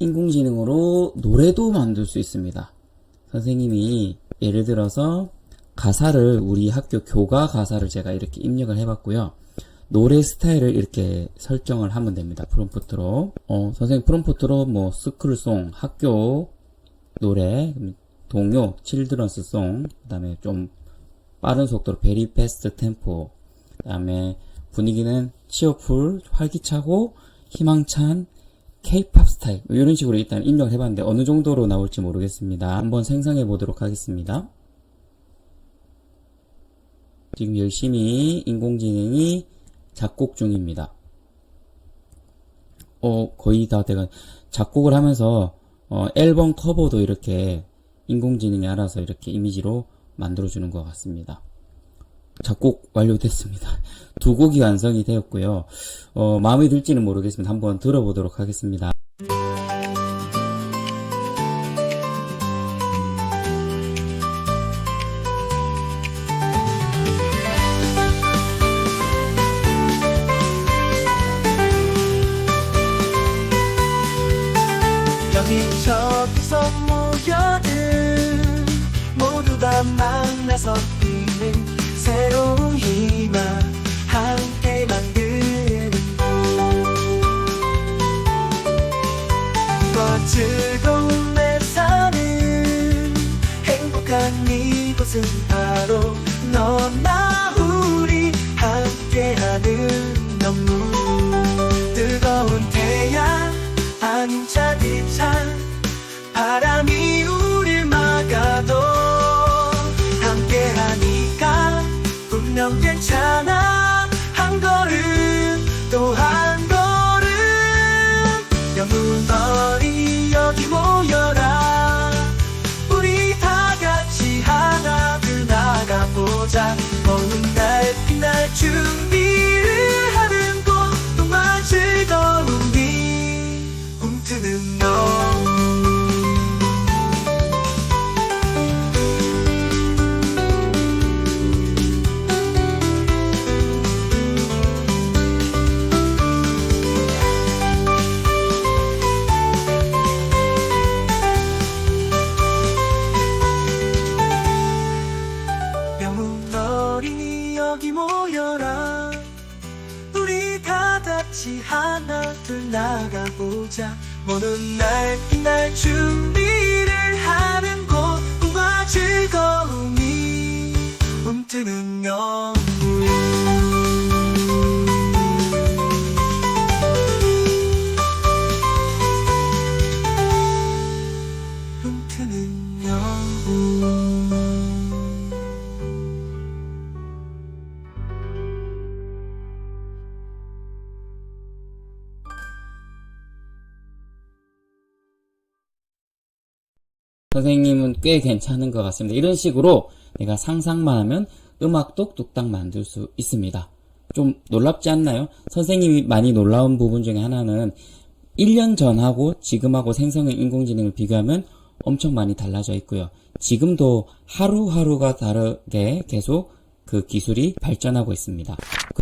인공지능으로 노래도 만들 수 있습니다. 선생님이 예를 들어서 가사를 우리 학교 교과 가사를 제가 이렇게 입력을 해봤고요. 노래 스타일을 이렇게 설정을 하면 됩니다. 프롬프트로. 어, 선생님 프롬프트로 뭐 스쿨송, 학교 노래, 동요, 칠드런스 송, 그 다음에 좀 빠른 속도로 베리 패스트 템포, 그 다음에 분위기는 치어풀, 활기차고 희망찬 K-팝 스타일 뭐 이런 식으로 일단 입력을 해봤는데 어느 정도로 나올지 모르겠습니다. 한번 생성해 보도록 하겠습니다. 지금 열심히 인공지능이 작곡 중입니다. 어, 거의 다 내가 작곡을 하면서 어, 앨범 커버도 이렇게 인공지능이 알아서 이렇게 이미지로 만들어주는 것 같습니다. 작곡 완료됐습니다. 두 곡이 완성이 되었고요. 어, 마음에 들지는 모르겠습니다. 한번 들어보도록 하겠습니다. 여기저기서 모여든 모두 다 만나서 뛰는 더 즐거운 내 사는 행복한 이곳은 바로 you. 모여라. 우리 다 같이 하나 둘 나가보자. 먼날 빛날 준비를 하는 곳. 꿈과 즐거움이 움트는 영 선생님은 꽤 괜찮은 것 같습니다. 이런 식으로 내가 상상만 하면 음악도 뚝딱 만들 수 있습니다. 좀 놀랍지 않나요? 선생님이 많이 놀라운 부분 중에 하나는 1년 전하고 지금하고 생성형 인공지능을 비교하면 엄청 많이 달라져 있고요. 지금도 하루하루가 다르게 계속 그 기술이 발전하고 있습니다.